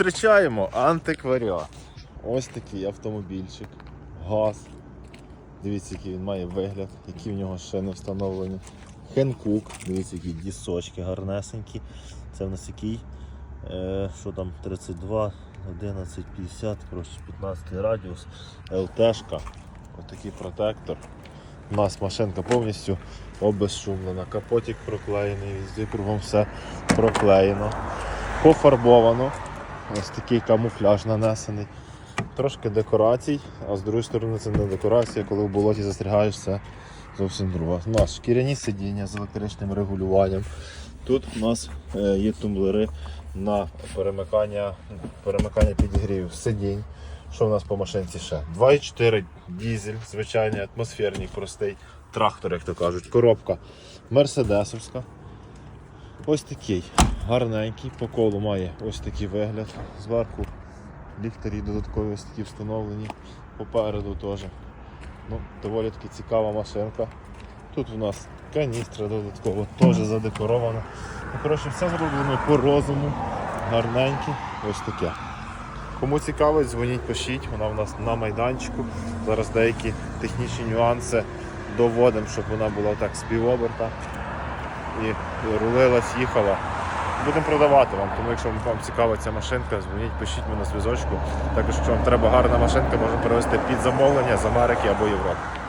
Зустрічаємо антикваріат. Ось такий автомобільчик. Газ. Дивіться, який він має вигляд, які в нього шини встановлені. Хенкук, дивіться, які дісочки гарнесенькі. Це в нас який, е, що там, 32, 11, 50, коротше, 15 радіус, ЛТшка. Отакий протектор. У нас машинка повністю обезшумлена. Капотик проклеєний, везде кругом все проклеєно. Пофарбовано. Ось такий камуфляж нанесений. Трошки декорацій, а з другої сторони це не декорація, коли в болоті застрягаєш, це зовсім друга. У нас шкіряні сидіння з електричним регулюванням. Тут у нас е, є тумблери на перемикання, перемикання підігрівів сидінь. Що в нас по машинці ще? 2,4 дізель, звичайний, атмосферний, простий трактор, як то кажуть. Коробка мерседесовська. Ось такий гарненький, по колу має ось такий вигляд. Зверху ліхтарі додаткові ось такі встановлені, попереду теж. Ну, доволі таки цікава машинка. Тут у нас каністра додатково теж задекорована. Ну, коротше, все зроблено по розуму, гарненьке, ось таке. Кому цікавить, дзвоніть, пишіть, вона в нас на майданчику. Зараз деякі технічні нюанси доводимо, щоб вона була так з півоберта і рулилась, їхала. Будемо продавати вам, тому якщо вам цікава ця машинка, дзвоніть, пишіть мені на зв'язочку. Також, якщо вам треба гарна машинка, можна перевезти під замовлення з Америки або Європи.